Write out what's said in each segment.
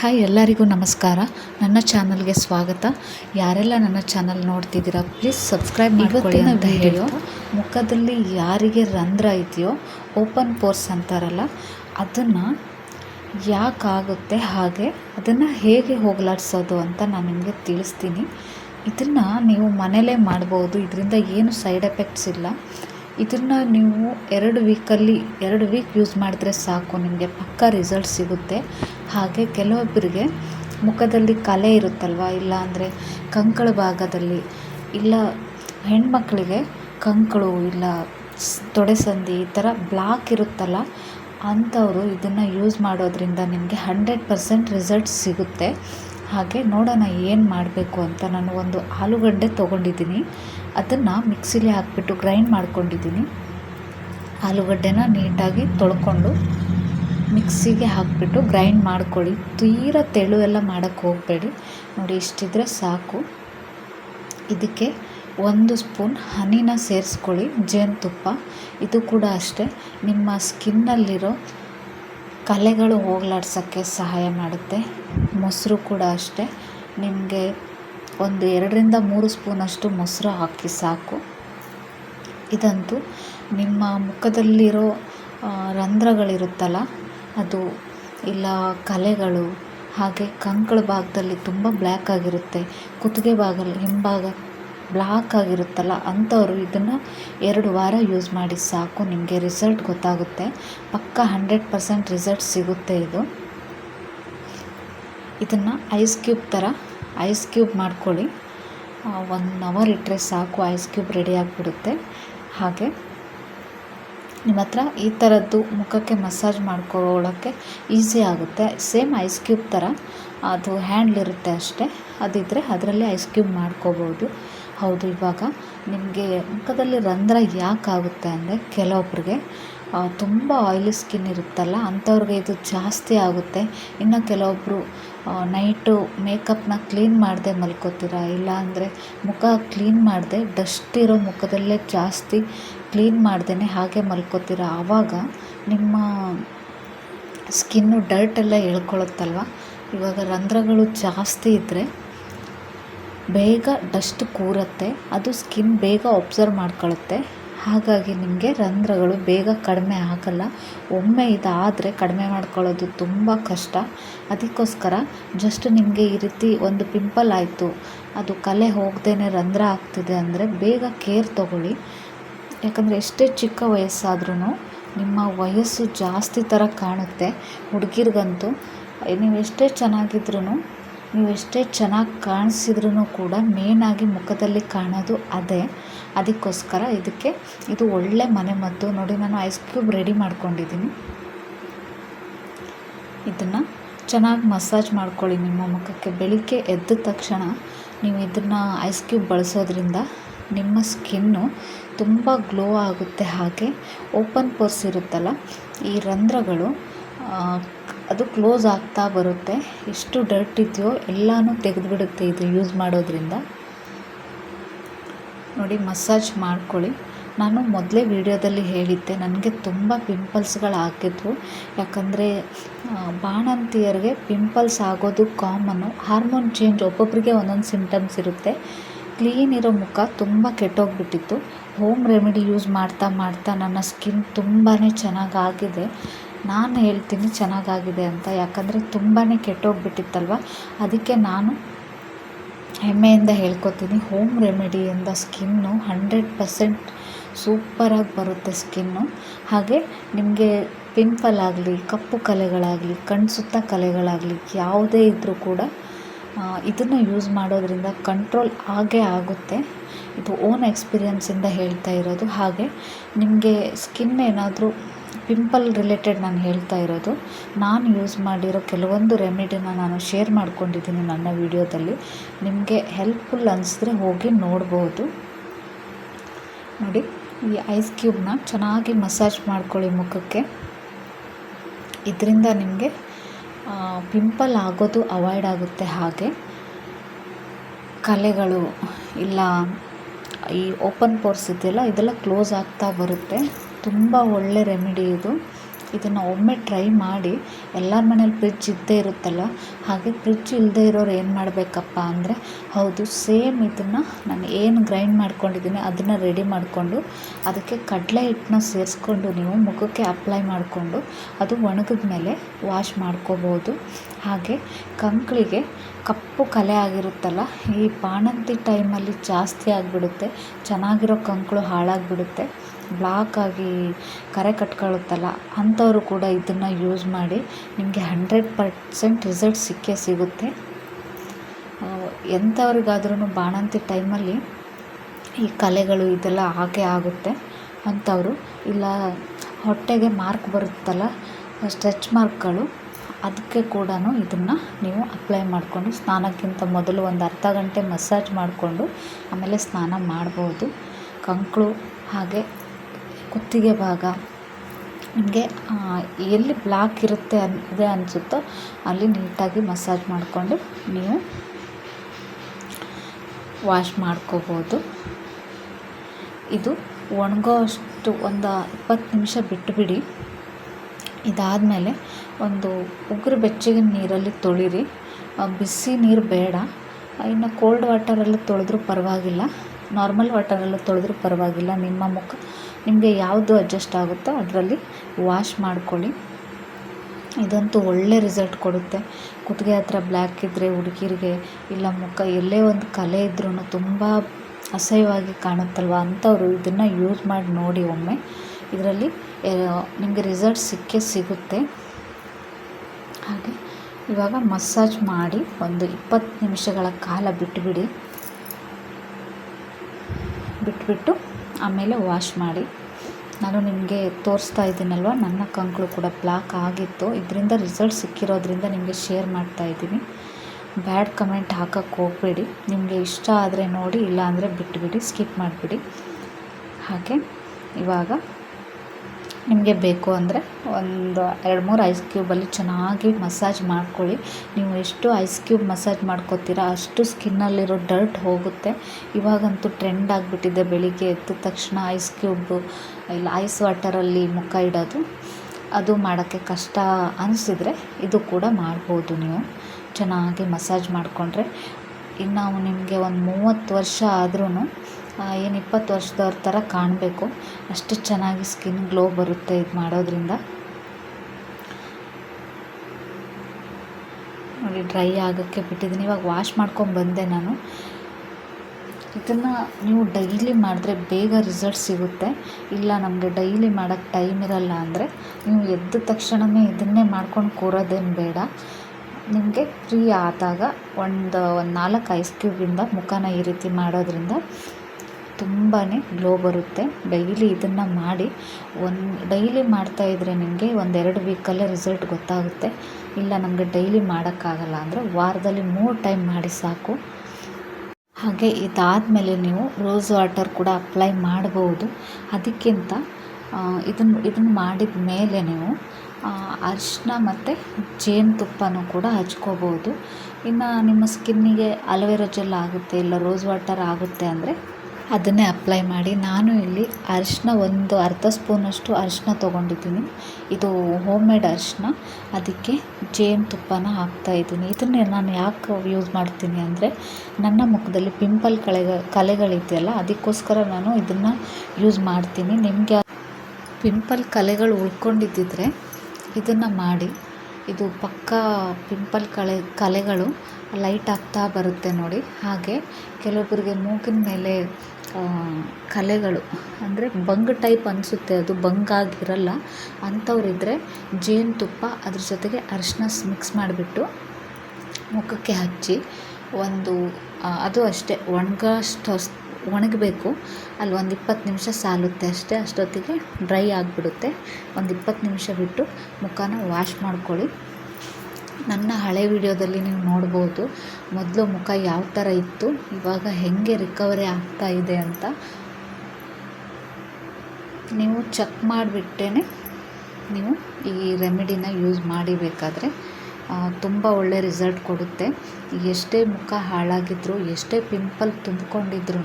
Hi ಎಲ್ಲರಿಗೂ ನಮಸ್ಕಾರ. ನನ್ನ ಚಾನಲ್ಗೆ ಸ್ವಾಗತ. ಯಾರೆಲ್ಲ ನನ್ನ ಚಾನಲ್ ನೋಡ್ತಿದ್ದೀರಾ ಪ್ಲೀಸ್ ಸಬ್ಸ್ಕ್ರೈಬ್ ಮಾಡ್ಕೊಳ್ಳಿ ಅಂತ ಹೇಳೋ ಮುಖದಲ್ಲಿ ಯಾರಿಗೆ ರಂಧ್ರ ಇದೆಯೋ ಓಪನ್ ಪೋರ್ಸ್ ಅಂತಾರಲ್ಲ ಅದನ್ನು ಯಾಕಾಗುತ್ತೆ ಹಾಗೆ ಅದನ್ನು ಹೇಗೆ ಹೋಗಲಾಡಿಸೋದು ಅಂತ ನಾನು ನಿಮಗೆ ತಿಳಿಸ್ತೀನಿ. ಇದನ್ನು ನೀವು ಮನೇಲೇ ಮಾಡ್ಬೋದು ಇದರಿಂದ ಏನು ಸೈಡ್ ಎಫೆಕ್ಟ್ಸ್ ಇಲ್ಲ. ಇದನ್ನು ನೀವು ಎರಡು ವೀಕಲ್ಲಿ, ಎರಡು ವೀಕ್ ಯೂಸ್ ಮಾಡಿದ್ರೆ ಸಾಕು. ನಿಮಗೆ ಪಕ್ಕಾ ರಿಸಲ್ಟ್ ಸಿಗುತ್ತೆ. ಹಾಗೆ ಕೆಲವೊಬ್ಬರಿಗೆ ಮುಖದಲ್ಲಿ ಕಲೆ ಇರುತ್ತಲ್ವ? ಇಲ್ಲ ಅಂದರೆ ಕಂಕಳ ಭಾಗದಲ್ಲಿ, ಇಲ್ಲ ಹೆಣ್ಮಕ್ಳಿಗೆ ಕಂಕಳು, ಇಲ್ಲ ತೊಡೆ ಸಂದಿ ಈ ಥರ ಬ್ಲಾಕ್ ಇರುತ್ತಲ್ಲ, ಅಂಥವರು ಇದನ್ನು ಯೂಸ್ ಮಾಡೋದ್ರಿಂದ ನಿಮಗೆ ಹಂಡ್ರೆಡ್ ಪರ್ಸೆಂಟ್ ರಿಸಲ್ಟ್ ಸಿಗುತ್ತೆ. ಹಾಗೆ ನೋಡೋಣ ಏನು ಮಾಡಬೇಕು ಅಂತ ನಾನು ಒಂದು ಆಲೂಗಡ್ಡೆ ತೊಗೊಂಡಿದ್ದೀನಿ. ಅದನ್ನು ಮಿಕ್ಸಿಲಿ ಹಾಕಿಬಿಟ್ಟು ಗ್ರೈಂಡ್ ಮಾಡ್ಕೊಂಡಿದ್ದೀನಿ. ಆಲೂಗಡ್ಡೆನ ನೀಟಾಗಿ ತೊಳ್ಕೊಂಡು ಮಿಕ್ಸಿಗೆ ಹಾಕಿಬಿಟ್ಟು ಗ್ರೈಂಡ್ ಮಾಡ್ಕೊಳ್ಳಿ. ತೀರ ತೆಳು ಎಲ್ಲ ಮಾಡೋಕ್ಕೆ ಹೋಗಬೇಡಿ. ನೋಡಿ, ಇಷ್ಟಿದ್ರೆ ಸಾಕು. ಇದಕ್ಕೆ ಒಂದು ಸ್ಪೂನ್ ಹನಿನ ಸೇರಿಸ್ಕೊಳ್ಳಿ, ಜೇನುತುಪ್ಪ. ಇದು ಕೂಡ ಅಷ್ಟೇ. ನಿಮ್ಮ ಸ್ಕಿನ್ನಲ್ಲಿರೋ ಕಲೆಗಳು ಹೋಗ್ಲಾಡ್ಸೋಕ್ಕೆ ಸಹಾಯ ಮಾಡುತ್ತೆ. ಮೊಸರು ಕೂಡ ಅಷ್ಟೇ. ನಿಮಗೆ ಒಂದು ಎರಡರಿಂದ ಮೂರು ಸ್ಪೂನಷ್ಟು ಮೊಸರು ಹಾಕಿ ಸಾಕು. ಇದಂತೂ ನಿಮ್ಮ ಮುಖದಲ್ಲಿರೋ ರಂಧ್ರಗಳಿರುತ್ತಲ್ಲ, ಅದು ಇಲ್ಲ ಕಲೆಗಳು, ಹಾಗೆ ಕಂಕಳ ಭಾಗದಲ್ಲಿ ತುಂಬ ಬ್ಲ್ಯಾಕ್ ಆಗಿರುತ್ತೆ, ಕುತ್ತಿಗೆ ಭಾಗದಲ್ಲಿ, ಹಿಂಭಾಗ ಬ್ಲಾಕ್ ಆಗಿರುತ್ತಲ್ಲ, ಅಂಥವರು ಇದನ್ನು ಎರಡು ವಾರ ಯೂಸ್ ಮಾಡಿ ಸಾಕು, ನಿಮಗೆ ರಿಸಲ್ಟ್ ಗೊತ್ತಾಗುತ್ತೆ. ಪಕ್ಕ ಹಂಡ್ರೆಡ್ ಪರ್ಸೆಂಟ್ ರಿಸಲ್ಟ್ ಸಿಗುತ್ತೆ ಇದು. ಇದನ್ನು ಐಸ್ ಕ್ಯೂಬ್ ಥರ ಐಸ್ ಕ್ಯೂಬ್ ಮಾಡ್ಕೊಳ್ಳಿ. ಒನ್ ಅವರ್ ಇಟ್ಟರೆ ಸಾಕು, ಐಸ್ ಕ್ಯೂಬ್ ರೆಡಿ ಆಗಿಬಿಡುತ್ತೆ. ಹಾಗೆ ನಿಮ್ಮ ಹತ್ರ ಈ ಥರದ್ದು ಮುಖಕ್ಕೆ ಮಸಾಜ್ ಮಾಡ್ಕೊಳ್ಳೋಕ್ಕೆ ಈಸಿ ಆಗುತ್ತೆ. ಸೇಮ್ ಐಸ್ ಕ್ಯೂಬ್ ಥರ ಅದು ಹ್ಯಾಂಡ್ಲ್ ಇರುತ್ತೆ ಅಷ್ಟೇ. ಅದಿದ್ದರೆ ಅದರಲ್ಲಿ ಐಸ್ ಕ್ಯೂಬ್ ಮಾಡ್ಕೋಬೋದು. ಹೌದು, ಇವಾಗ ನಿಮಗೆ ಮುಖದಲ್ಲಿ ರಂಧ್ರ ಯಾಕಾಗುತ್ತೆ ಅಂದರೆ ಕೆಲವೊಬ್ರಿಗೆ ತುಂಬ ಆಯಿಲಿ ಸ್ಕಿನ್ ಇರುತ್ತಲ್ಲ, ಅಂಥವ್ರಿಗೆ ಇದು ಜಾಸ್ತಿ ಆಗುತ್ತೆ. ಇನ್ನು ಕೆಲವೊಬ್ಬರು ನೈಟು ಮೇಕಪ್ನ ಕ್ಲೀನ್ ಮಾಡದೆ ಮಲ್ಕೋತೀರ? ಇಲ್ಲ ಅಂದರೆ ಮುಖ ಕ್ಲೀನ್ ಮಾಡದೆ ಡಸ್ಟ್ ಇರೋ ಮುಖದಲ್ಲೇ ಜಾಸ್ತಿ ಕ್ಲೀನ್ ಮಾಡ್ದೇ ಹಾಗೆ ಮಲ್ಕೋತೀರ? ಆವಾಗ ನಿಮ್ಮ ಸ್ಕಿನ್ನು ಡರ್ಟ್ ಎಲ್ಲ ಎಳ್ಕೊಳುತ್ತಲ್ವ ಇವಾಗ ರಂಧ್ರಗಳು ಜಾಸ್ತಿ ಇದ್ದರೆ ಬೇಗ ಡಸ್ಟ್ ಕೂರುತ್ತೆ, ಅದು ಸ್ಕಿನ್ ಬೇಗ ಒಬ್ಸರ್ವ್ ಮಾಡ್ಕೊಳ್ಳುತ್ತೆ ಹಾಗಾಗಿ ನಿಮಗೆ ರಂಧ್ರಗಳು ಬೇಗ ಕಡಿಮೆ ಆಗಲ್ಲ. ಒಮ್ಮೆ ಇದಾದರೆ ಕಡಿಮೆ ಮಾಡ್ಕೊಳ್ಳೋದು ತುಂಬ ಕಷ್ಟ. ಅದಕ್ಕೋಸ್ಕರ ಜಸ್ಟ್ ನಿಮಗೆ ಈ ರೀತಿ ಒಂದು ಪಿಂಪಲ್ ಆಯಿತು. ಅದು ಕಲೆ ಹೋಗ್ದೇ ರಂಧ್ರ ಆಗ್ತಿದೆ ಅಂದರೆ ಬೇಗ ಕೇರ್ ತಗೊಳ್ಳಿ. ಯಾಕಂದರೆ ಎಷ್ಟೇ ಚಿಕ್ಕ ವಯಸ್ಸಾದ್ರೂ ನಿಮ್ಮ ವಯಸ್ಸು ಜಾಸ್ತಿ ಥರ ಕಾಣುತ್ತೆ ಹುಡುಗಿರ್ಗಂತೂ. ನೀವು ಎಷ್ಟೇ ಚೆನ್ನಾಗಿದ್ರೂ ನೀವು ಎಷ್ಟೇ ಚೆನ್ನಾಗಿ ಕಾಣಿಸಿದ್ರೂ ಕೂಡ ಮೇನಾಗಿ ಮುಖದಲ್ಲಿ ಕಾಣೋದು ಅದೇ. ಅದಕ್ಕೋಸ್ಕರ ಇದಕ್ಕೆ ಇದು ಒಳ್ಳೆ ಮನೆಮದ್ದು ನೋಡಿ ನಾನು ಐಸ್ ಕ್ಯೂಬ್ ರೆಡಿ ಮಾಡ್ಕೊಂಡಿದ್ದೀನಿ. ಇದನ್ನು ಚೆನ್ನಾಗಿ ಮಸಾಜ್ ಮಾಡ್ಕೊಳ್ಳಿ ನಿಮ್ಮ ಮುಖಕ್ಕೆ. ಬೆಳಿಗ್ಗೆ ಎದ್ದ ತಕ್ಷಣ ನೀವು ಇದನ್ನು ಐಸ್ ಕ್ಯೂಬ್ ಬಳಸೋದ್ರಿಂದ ನಿಮ್ಮ ಸ್ಕಿನ್ನು ತುಂಬ ಗ್ಲೋ ಆಗುತ್ತೆ. ಹಾಗೆ ಓಪನ್ ಪೋರ್ಸ್ ಇರುತ್ತಲ್ಲ, ಈ ರಂಧ್ರಗಳು ಅದು ಕ್ಲೋಸ್ ಆಗ್ತಾ ಬರುತ್ತೆ. ಎಷ್ಟು ಡರ್ಟ್ ಇದೆಯೋ ಎಲ್ಲನೂ ತೆಗೆದುಬಿಡುತ್ತೆ ಇದು ಯೂಸ್ ಮಾಡೋದ್ರಿಂದ. ನೋಡಿ ಮಸಾಜ್ ಮಾಡ್ಕೊಳ್ಳಿ. ನಾನು ಮೊದಲೇ ವಿಡಿಯೋದಲ್ಲಿ ಹೇಳಿದ್ದೆ, ನನಗೆ ತುಂಬ ಪಿಂಪಲ್ಸ್ಗಳಾಗಿದ್ವು ಯಾಕಂದರೆ ಬಾಣಂತಿಯರಿಗೆ ಪಿಂಪಲ್ಸ್ ಆಗೋದು ಕಾಮನ್ನು ಹಾರ್ಮೋನ್ ಚೇಂಜ್ ಒಬ್ಬೊಬ್ಬರಿಗೆ ಒಂದೊಂದು ಸಿಂಪ್ಟಮ್ಸ್ ಇರುತ್ತೆ. ಕ್ಲೀನ್ ಇರೋ ಮುಖ ತುಂಬ ಕೆಟ್ಟೋಗ್ಬಿಟ್ಟಿತ್ತು. ಹೋಮ್ ರೆಮಿಡಿ ಯೂಸ್ ಮಾಡ್ತಾ ಮಾಡ್ತಾ ನನ್ನ ಸ್ಕಿನ್ ತುಂಬಾ ಚೆನ್ನಾಗಾಗಿದೆ ನಾನು ಹೇಳ್ತೀನಿ ಚೆನ್ನಾಗಾಗಿದೆ ಅಂತ. ಯಾಕಂದರೆ ತುಂಬಾ ಕೆಟ್ಟೋಗ್ಬಿಟ್ಟಿತ್ತಲ್ವ? ಅದಕ್ಕೆ ನಾನು ಹೆಮ್ಮೆಯಿಂದ ಹೇಳ್ಕೊತೀನಿ. ಹೋಮ್ ರೆಮಿಡಿಯಿಂದ ಸ್ಕಿನ್ನು ಹಂಡ್ರೆಡ್ ಪರ್ಸೆಂಟ್ ಸೂಪರಾಗಿ ಬರುತ್ತೆ ಸ್ಕಿನ್ನು. ಹಾಗೆ ನಿಮಗೆ ಪಿಂಪಲ್ ಆಗಲಿ, ಕಪ್ಪು ಕಲೆಗಳಾಗಲಿ ಕಣ್ಣು ಸುತ್ತ ಕಲೆಗಳಾಗಲಿ ಯಾವುದೇ ಇದ್ದರೂ ಕೂಡ ಇದನ್ನು ಯೂಸ್ ಮಾಡೋದ್ರಿಂದ ಕಂಟ್ರೋಲ್ ಆಗೇ ಆಗುತ್ತೆ. ಇದು ಓನ್ ಎಕ್ಸ್ಪೀರಿಯನ್ಸಿಂದ ಹೇಳ್ತಾ ಇರೋದು. ಹಾಗೆ ನಿಮಗೆ ಸ್ಕಿನ್ ಏನಾದರೂ ಪಿಂಪಲ್ ರಿಲೇಟೆಡ್ ನಾನು ಹೇಳ್ತಾ ಇರೋದು. ನಾನು ಯೂಸ್ ಮಾಡಿರೋ ಕೆಲವೊಂದು ರೆಮಿಡಿನ ನಾನು ಶೇರ್ ಮಾಡ್ಕೊಂಡಿದ್ದೀನಿ ನನ್ನ ವಿಡಿಯೋದಲ್ಲಿ ನಿಮಗೆ ಹೆಲ್ಪ್ಫುಲ್ ಅನಿಸಿದ್ರೆ ಹೋಗಿ ನೋಡ್ಬೋದು. ನೋಡಿ, ಈ ಐಸ್ ಕ್ಯೂಬ್ನ ಚೆನ್ನಾಗಿ ಮಸಾಜ್ ಮಾಡ್ಕೊಳ್ಳಿ ಮುಖಕ್ಕೆ. ಇದರಿಂದ ನಿಮಗೆ ಪಿಂಪಲ್ ಆಗೋದು ಅವಾಯ್ಡ್ ಆಗುತ್ತೆ ಹಾಗೆ. ಕಲೆಗಳು, ಇಲ್ಲ, ಈ ಓಪನ್ ಪೋರ್ಸ್ ಇದೆಯಲ್ಲ, ಇದೆಲ್ಲ ಕ್ಲೋಸ್ ಆಗ್ತಾ ಬರುತ್ತೆ. ತುಂಬ ಒಳ್ಳೆ ರೆಮಿಡಿ ಇದು. ಇದನ್ನು ಒಮ್ಮೆ ಟ್ರೈ ಮಾಡಿ. ಎಲ್ಲರ ಮನೇಲಿ ಫ್ರಿಜ್ ಇದ್ದೇ ಇರುತ್ತಲ್ಲ, ಹಾಗೆ ಫ್ರಿಜ್ ಇಲ್ಲದೇ ಇರೋರು ಏನು ಮಾಡಬೇಕಪ್ಪ ಅಂದರೆ, ಹೌದು, ಸೇಮ್ ಇದನ್ನು ನಾನು ಏನು ಗ್ರೈಂಡ್ ಮಾಡ್ಕೊಂಡಿದ್ದೀನಿ ಅದನ್ನು ರೆಡಿ ಮಾಡಿಕೊಂಡು, ಅದಕ್ಕೆ ಕಡಲೆ ಹಿಟ್ಟನ್ನ ಸೇರಿಸ್ಕೊಂಡು ನೀವು ಮುಖಕ್ಕೆ ಅಪ್ಲೈ ಮಾಡಿಕೊಂಡು, ಅದು ಒಣಗಿದ ಮೇಲೆ ವಾಶ್ ಮಾಡ್ಕೋಬೋದು. ಹಾಗೆ ಕಂಕ್ಳಿಗೆ ಕಪ್ಪು ಕಲೆ ಆಗಿರುತ್ತಲ್ಲ, ಈ ಬಾಣಂತಿ ಟೈಮಲ್ಲಿ ಜಾಸ್ತಿ ಆಗಿಬಿಡುತ್ತೆ, ಚೆನ್ನಾಗಿರೋ ಕಂಕಳು ಹಾಳಾಗಿಬಿಡುತ್ತೆ. ಬ್ಲಾಕಾಗಿ ಕರೆ ಕಟ್ಕೊಳ್ಳುತ್ತಲ್ಲ ಅಂಥವರು ಕೂಡ ಇದನ್ನು ಯೂಸ್ ಮಾಡಿ ನಿಮಗೆ ಹಂಡ್ರೆಡ್ ಪರ್ಸೆಂಟ್ ರಿಸಲ್ಟ್ ಸಿಕ್ಕೇ ಸಿಗುತ್ತೆ. ಎಂಥವ್ರಿಗಾದ್ರೂ ಬಾಣಂತಿ ಟೈಮಲ್ಲಿ ಈ ಕಲೆಗಳು ಇದೆಲ್ಲ ಹಾಗೇ ಆಗುತ್ತೆ ಅಂಥವರು. ಇಲ್ಲ, ಹೊಟ್ಟೆಗೆ ಮಾರ್ಕ್ ಬರುತ್ತಲ್ಲ ಸ್ಟ್ರೆಚ್ ಮಾರ್ಕ್ಗಳು ಅದಕ್ಕೆ ಕೂಡ ಇದನ್ನು ನೀವು ಅಪ್ಲೈ ಮಾಡಿಕೊಂಡು ಸ್ನಾನಕ್ಕಿಂತ ಮೊದಲು ಒಂದು ಅರ್ಧ ಗಂಟೆ ಮಸಾಜ್ ಮಾಡಿಕೊಂಡು ಆಮೇಲೆ ಸ್ನಾನ ಮಾಡ್ಬೋದು. ಕಂಕಳು ಹಾಗೆ ಕುತ್ತಿಗೆ ಭಾಗ. ನಿಮಗೆ ಎಲ್ಲಿ ಬ್ಲಾಕ್ ಇರುತ್ತೆ ಅನ್, ಇದೆ ಅನಿಸುತ್ತೋ ಅಲ್ಲಿ ನೀಟಾಗಿ ಮಸಾಜ್ ಮಾಡಿಕೊಂಡು ನೀವು ವಾಶ್ ಮಾಡ್ಕೋಬೋದು. ಇದು ಒಣಗೋ ಒಂದು ಇಪ್ಪತ್ತು ನಿಮಿಷ ಬಿಟ್ಟುಬಿಡಿ ಇದಾದಮೇಲೆ ಒಂದು ಉಗುರು ಬೆಚ್ಚಗಿನ ನೀರಲ್ಲಿ ತೊಳಿರಿ. ಬಿಸಿ ನೀರು ಬೇಡ. ಇನ್ನು ಕೋಲ್ಡ್ ವಾಟರಲ್ಲಿ ತೊಳೆದ್ರೂ ಪರವಾಗಿಲ್ಲ. ನಾರ್ಮಲ್ ವಾಟರಲ್ಲಿ ತೊಳೆದ್ರೂ ಪರವಾಗಿಲ್ಲ. ನಿಮ್ಮ ಮುಖ ನಿಮಗೆ ಯಾವುದು ಅಡ್ಜಸ್ಟ್ ಆಗುತ್ತೋ ಅದರಲ್ಲಿ ವಾಶ್ ಮಾಡ್ಕೊಳ್ಳಿ. ಇದಂತೂ ಒಳ್ಳೆ ರಿಸಲ್ಟ್ ಕೊಡುತ್ತೆ. ಕುತ್ತಿಗೆ ಹತ್ರ ಬ್ಲ್ಯಾಕ್ ಇದ್ದರೆ ಹುಡುಗಿರಿಗೆ ಇಲ್ಲ ಮುಖ, ಎಲ್ಲೇ ಒಂದು ಕಲೆ ಇದ್ರೂ ತುಂಬ ಅಸಹ್ಯವಾಗಿ ಕಾಣುತ್ತಲ್ವ ಅಂಥವ್ರು ಇದನ್ನು ಯೂಸ್ ಮಾಡಿ ನೋಡಿ ಒಮ್ಮೆ. ಇದರಲ್ಲಿ ನಿಮಗೆ ರಿಸಲ್ಟ್ ಸಿಕ್ಕೇ ಸಿಗುತ್ತೆ. ಹಾಗೆ ಇವಾಗ ಮಸಾಜ್ ಮಾಡಿ ಒಂದು ಇಪ್ಪತ್ತು ನಿಮಿಷಗಳ ಕಾಲ ಬಿಟ್ಟುಬಿಡಿ ಬಿಟ್ಬಿಟ್ಟು ಆಮೇಲೆ ವಾಶ್ ಮಾಡಿ. ನಾನು ನಿಮಗೆ ತೋರಿಸ್ತಾ ಇದ್ದೀನಲ್ವ? ನನ್ನ ಕಂಕಳು ಕೂಡ ಬ್ಲಾಕ್ ಆಗಿತ್ತು. ಇದರಿಂದ ರಿಸಲ್ಟ್ ಸಿಕ್ಕಿರೋದ್ರಿಂದ ನಿಮಗೆ ಶೇರ್ ಮಾಡ್ತಾ ಇದ್ದೀನಿ. ಬ್ಯಾಡ್ ಕಮೆಂಟ್ ಹಾಕೋಕ್ಕೆ ಹೋಗಬೇಡಿ. ನಿಮಗೆ ಇಷ್ಟ ಆದರೆ ನೋಡಿ ಇಲ್ಲ ಅಂದರೆ ಬಿಟ್ಟುಬಿಡಿ ಸ್ಕಿಪ್ ಮಾಡಿಬಿಡಿ. ಹಾಗೆ ಇವಾಗ ನಿಮಗೆ ಬೇಕು ಅಂದರೆ ಒಂದು ಎರಡು ಮೂರು ಐಸ್ ಕ್ಯೂಬಲ್ಲಿ ಚೆನ್ನಾಗಿ ಮಸಾಜ್ ಮಾಡ್ಕೊಳ್ಳಿ. ನೀವು ಎಷ್ಟು ಐಸ್ ಕ್ಯೂಬ್ ಮಸಾಜ್ ಮಾಡ್ಕೋತೀರಾ ಅಷ್ಟು ಸ್ಕಿನ್ನಲ್ಲಿರೋ ಡರ್ಟ್ ಹೋಗುತ್ತೆ. ಇವಾಗಂತೂ ಟ್ರೆಂಡ್ ಆಗಿಬಿಟ್ಟಿದೆ ಬೆಳಿಗ್ಗೆ ಎದ್ದ ತಕ್ಷಣ ಐಸ್ ಕ್ಯೂಬ್, ಇಲ್ಲ ಐಸ್ ವಾಟರಲ್ಲಿ ಮುಖ ಇಡೋದು. ಅದು ಮಾಡೋಕ್ಕೆ ಕಷ್ಟ ಅನಿಸಿದ್ರೆ ಇದು ಕೂಡ ಮಾಡ್ಬೋದು ನೀವು. ಚೆನ್ನಾಗಿ ಮಸಾಜ್ ಮಾಡಿಕೊಂಡ್ರೆ. ಇನ್ನು ನಿಮಗೆ ಒಂದು ಮೂವತ್ತು ವರ್ಷ ಆದ್ರೂ ಏನು ಇಪ್ಪತ್ತು ವರ್ಷದವ್ರ ಥರ ಕಾಣಬೇಕು. ಅಷ್ಟು ಚೆನ್ನಾಗಿ ಸ್ಕಿನ್ ಗ್ಲೋ ಬರುತ್ತೆ ಇದು ಮಾಡೋದ್ರಿಂದ. ನೋಡಿ ಡ್ರೈ ಆಗೋಕ್ಕೆ ಬಿಟ್ಟಿದ್ದೀನಿ. ಇವಾಗ ವಾಶ್ ಮಾಡ್ಕೊಂಡು ಬಂದೆ ನಾನು. ಇದನ್ನು ನೀವು ಡೈಲಿ ಮಾಡಿದ್ರೆ ಬೇಗ ರಿಸಲ್ಟ್ ಸಿಗುತ್ತೆ. ಇಲ್ಲ, ನಮಗೆ ಡೈಲಿ ಮಾಡೋಕ್ಕೆ ಟೈಮ್ ಇರಲ್ಲ ಅಂದರೆ ನೀವು ಎದ್ದ ತಕ್ಷಣವೇ ಇದನ್ನೇ ಮಾಡ್ಕೊಂಡು ಕೂರೋದೇನು ಬೇಡ. ನಿಮಗೆ ಫ್ರೀ ಆದಾಗ ಒಂದು ಒಂದು ನಾಲ್ಕು ಐಸ್ ಕ್ಯೂಬಿಂದ ಮುಖನ ಈ ರೀತಿ ಮಾಡೋದ್ರಿಂದ ತುಂಬಾ ಗ್ಲೋ ಬರುತ್ತೆ. ಡೈಲಿ ಇದನ್ನು ಮಾಡಿ ಒಂದು ಡೈಲಿ ಮಾಡ್ತಾಯಿದ್ರೆ ನಿಮಗೆ ಒಂದೆರಡು ವೀಕಲ್ಲೇ ರಿಸಲ್ಟ್ ಗೊತ್ತಾಗುತ್ತೆ. ಇಲ್ಲ ನಮಗೆ ಡೈಲಿ ಮಾಡೋಕ್ಕಾಗಲ್ಲ ಅಂದರೆ ವಾರದಲ್ಲಿ ಮೂರು ಟೈಮ್ ಮಾಡಿ ಸಾಕು. ಹಾಗೆ ಇದಾದಮೇಲೆ ನೀವು ರೋಸ್ ವಾಟರ್ ಕೂಡ ಅಪ್ಲೈ ಮಾಡಬಹುದು ಅದಕ್ಕಿಂತ ಇದನ್ನು ಇದನ್ನು ಮಾಡಿದ ಮೇಲೆ ನೀವು ಅರಿಶಿನ ಮತ್ತು ಜೇನುತುಪ್ಪನೂ ಕೂಡ ಹಚ್ಕೋಬೋದು. ಇನ್ನು ನಿಮ್ಮ ಸ್ಕಿನ್ನಿಗೆ ಅಲೋವೆರಾ ಜೆಲ್ ಆಗುತ್ತೆ ಇಲ್ಲ ರೋಸ್ ವಾಟರ್ ಆಗುತ್ತೆ ಅಂದರೆ ಅದನ್ನೇ ಅಪ್ಲೈ ಮಾಡಿ ನಾನು ಇಲ್ಲಿ ಅರಿಶಿನ ಒಂದು ಅರ್ಧ ಸ್ಪೂನಷ್ಟು ಅರಿಶಿನ ತೊಗೊಂಡಿದ್ದೀನಿ. ಇದು ಹೋಮ್ ಮೇಡ್ ಅರಿಶಿನ. ಅದಕ್ಕೆ ಹಾಕ್ತಾ ಇದ್ದೀನಿ. ಇದನ್ನೇ ನಾನು ಯಾಕೆ ಯೂಸ್ ಮಾಡ್ತೀನಿ ಅಂದರೆ, ನನ್ನ ಮುಖದಲ್ಲಿ ಪಿಂಪಲ್ ಕಳೆಗ, ಕಲೆಗಳಿದೆಯಲ್ಲ, ಅದಕ್ಕೋಸ್ಕರ ನಾನು ಇದನ್ನು ಯೂಸ್ ಮಾಡ್ತೀನಿ. ನಿಮಗೆ ಪಿಂಪಲ್ ಕಲೆಗಳು ಉಳ್ಕೊಂಡಿದ್ದಿದ್ರೆ ಇದನ್ನು ಮಾಡಿ. ಇದು ಪಕ್ಕಾ ಪಿಂಪಲ್ ಕಳೆ, ಕಲೆಗಳು ಲೈಟ್ ಆಗ್ತಾ ಬರುತ್ತೆ ನೋಡಿ. ಹಾಗೆ ಕೆಲವೊಬ್ಬರಿಗೆ ಮೂಗಿನ ಮೇಲೆ ಕಲೆಗಳು. ಅಂದರೆ ಬಂಗ್ ಟೈಪ್ ಅನಿಸುತ್ತೆ ಅದು ಬಂಗಾಗಿರಲ್ಲ ಅಂಥವ್ರಿದ್ರೆ ಜೇನುತುಪ್ಪ ಅದ್ರ ಜೊತೆಗೆ ಅರಿಶಿನ ಮಿಕ್ಸ್ ಮಾಡಿಬಿಟ್ಟು ಮುಖಕ್ಕೆ ಹಚ್ಚಿ ಒಂದು ಅದು ಅಷ್ಟೇ, ಒಣಗಷ್ಟು ಒಣಗಬೇಕು. ಅಲ್ಲಿ ಒಂದು ಇಪ್ಪತ್ತು ನಿಮಿಷ ಸಾಲುತ್ತೆ ಅಷ್ಟೇ, ಅಷ್ಟೊತ್ತಿಗೆ ಡ್ರೈ ಆಗಿಬಿಡುತ್ತೆ. ಒಂದು ಇಪ್ಪತ್ತು ನಿಮಿಷ ಬಿಟ್ಟು ಮುಖನ ವಾಶ್ ಮಾಡ್ಕೊಳ್ಳಿ. ನನ್ನ ಹಳೆ ವಿಡಿಯೋದಲ್ಲಿ ನೀವು ನೋಡ್ಬೋದು, ಮೊದಲು ಮುಖ ಯಾವ ಥರ ಇತ್ತು, ಇವಾಗ ಹೇಗೆ ರಿಕವರಿ ಆಗ್ತಾ ಇದೆ ಅಂತ ನೀವು ಚೆಕ್ ಮಾಡಿಬಿಟ್ಟೇ ನೀವು ಈ ರೆಮಿಡಿನ ಯೂಸ್ ಮಾಡಿಬೇಕಾದ್ರೆ ತುಂಬ ಒಳ್ಳೆ ರಿಸಲ್ಟ್ ಕೊಡುತ್ತೆ. ಎಷ್ಟೇ ಮುಖ ಹಾಳಾಗಿದ್ದರೂ ಎಷ್ಟೇ ಪಿಂಪಲ್ ತುಂಬಿಕೊಂಡಿದ್ರೂ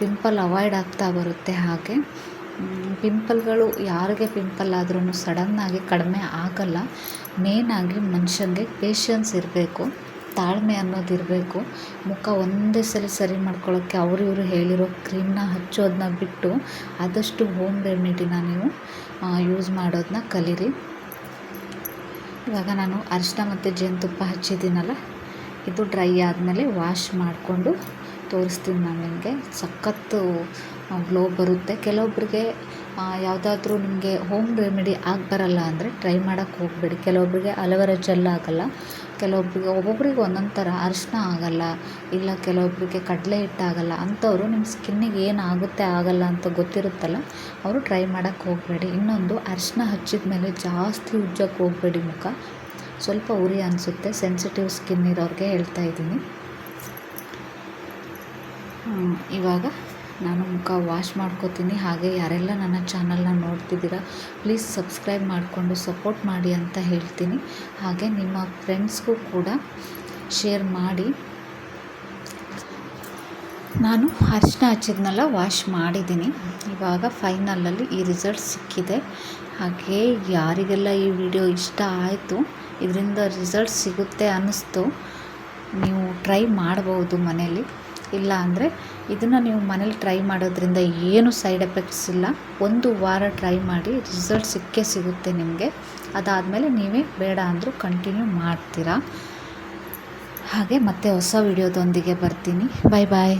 ಪಿಂಪಲ್ ಅವಾಯ್ಡ್ ಆಗ್ತಾ ಬರುತ್ತೆ ಹಾಗೆ. ಪಿಂಪಲ್ಗಳು ಯಾರಿಗೆ ಪಿಂಪಲ್ ಆದ್ರೂ ಸಡನ್ನಾಗಿ ಕಡಿಮೆ ಆಗಲ್ಲ. ಮೇನಾಗಿ ಮನುಷ್ಯನಿಗೆ ಪೇಷನ್ಸ್ ಇರಬೇಕು, ತಾಳ್ಮೆ ಅನ್ನೋದು ಇರಬೇಕು. ಮುಖ ಒಂದೇ ಸಲ ಸರಿ ಮಾಡ್ಕೊಳ್ಳೋಕ್ಕೆ ಅವರು ಇವರು ಹೇಳಿರೋ ಕ್ರೀಮ್ನ ಹಚ್ಚೋದನ್ನ ಬಿಟ್ಟು ಆದಷ್ಟು ಹೋಮ್ ರೆಮಿಡಿನ ನೀವು ಯೂಸ್ ಮಾಡೋದನ್ನ ಕಲೀರಿ. ಇವಾಗ ನಾನು ಅರಿಶಿನ ಮತ್ತು ಜೇನುತುಪ್ಪ ಹಚ್ಚಿದ್ದೀನಲ್ಲ, ಇದು ಡ್ರೈ ಆದಮೇಲೆ ವಾಶ್ ಮಾಡಿಕೊಂಡು ತೋರಿಸ್ತೀನಿ ನಾನು ನಿಮಗೆ. ಸಖತ್ತು ಗ್ಲೋ ಬರುತ್ತೆ. ಕೆಲವೊಬ್ಬರಿಗೆ ಯಾವುದಾದ್ರೂ ನಿಮಗೆ ಹೋಮ್ ರೆಮಿಡಿ ಆಗಿ ಬರಲ್ಲ ಅಂದರೆ ಟ್ರೈ ಮಾಡೋಕ್ಕೆ ಹೋಗಬೇಡಿ. ಕೆಲವೊಬ್ಬರಿಗೆ ಅಲೋವೆರಾ ಜೆಲ್ ಆಗಲ್ಲ. ಕೆಲವೊಬ್ಬರಿಗೆ ಒಬ್ಬೊಬ್ರಿಗೆ ಒಂದೊಂದು ಥರ ಅರಿಶಿನ ಆಗಲ್ಲ. ಇಲ್ಲ ಕೆಲವೊಬ್ಬರಿಗೆ ಕಡಲೆ ಹಿಟ್ಟಾಗಲ್ಲ ಅಂಥವ್ರು ನಿಮ್ಮ ಸ್ಕಿನ್ನಿಗೆ ಏನು ಆಗುತ್ತೆ, ಆಗಲ್ಲ ಅಂತ ಗೊತ್ತಿರುತ್ತಲ್ಲ, ಅವರು ಟ್ರೈ ಮಾಡೋಕ್ಕೆ ಹೋಗಬೇಡಿ. ಇನ್ನೊಂದು, ಅರಿಶಿನ ಹಚ್ಚಿದ ಮೇಲೆ ಜಾಸ್ತಿ ಉಜ್ಜೋಕ್ಕೆ ಹೋಗಬೇಡಿ ಮುಖ. ಸ್ವಲ್ಪ ಉರಿ ಅನಿಸುತ್ತೆ. ಸೆನ್ಸಿಟಿವ್ ಸ್ಕಿನ್ ಇರೋರಿಗೆ ಹೇಳ್ತಾ ಇದ್ದೀನಿ. ಇವಾಗ ನಾನು ಮುಖ ವಾಶ್ ಮಾಡ್ಕೋತೀನಿ. ಹಾಗೆ ಯಾರೆಲ್ಲ ನನ್ನ ಚಾನಲ್ನ ನೋಡ್ತಿದ್ದೀರಾ ಪ್ಲೀಸ್ ಸಬ್ಸ್ಕ್ರೈಬ್ ಮಾಡಿಕೊಂಡು ಸಪೋರ್ಟ್ ಮಾಡಿ ಅಂತ ಹೇಳ್ತೀನಿ. ಹಾಗೆ ನಿಮ್ಮ ಫ್ರೆಂಡ್ಸ್ಗೂ ಕೂಡ ಶೇರ್ ಮಾಡಿ. ನಾನು ಅರಿಶಿನ ಹಚ್ಚಿದ್ನೆಲ್ಲ ವಾಶ್ ಮಾಡಿದ್ದೀನಿ. ಇವಾಗ ಫೈನಲಲ್ಲಿ ಈ ರಿಸಲ್ಟ್ ಸಿಕ್ಕಿದೆ. ಹಾಗೆ ಯಾರಿಗೆಲ್ಲ ಈ ವಿಡಿಯೋ ಇಷ್ಟ ಆಯಿತು, ಇದರಿಂದ ರಿಸಲ್ಟ್ ಸಿಗುತ್ತೆ ಅನ್ನಿಸ್ತು, ನೀವು ಟ್ರೈ ಮಾಡ್ಬೋದು ಮನೇಲಿ. ಇಲ್ಲ ಅಂದರೆ ಇದನ್ನು ನೀವು ಮನೇಲಿ ಟ್ರೈ ಮಾಡೋದ್ರಿಂದ ಏನು ಸೈಡ್ ಎಫೆಕ್ಟ್ಸ್ ಇಲ್ಲ. ಒಂದು ವಾರ ಟ್ರೈ ಮಾಡಿ ರಿಸಲ್ಟ್ ಸಿಕ್ಕೇ ಸಿಗುತ್ತೆ ನಿಮಗೆ. ಅದಾದಮೇಲೆ ನೀವೇ ಬೇಡ ಅಂದರೂ ಕಂಟಿನ್ಯೂ ಮಾಡ್ತೀರಾ. ಹಾಗೆ ಮತ್ತೆ ಹೊಸ ವಿಡಿಯೋದೊಂದಿಗೆ ಬರ್ತೀನಿ. ಬಾಯ್ ಬಾಯ್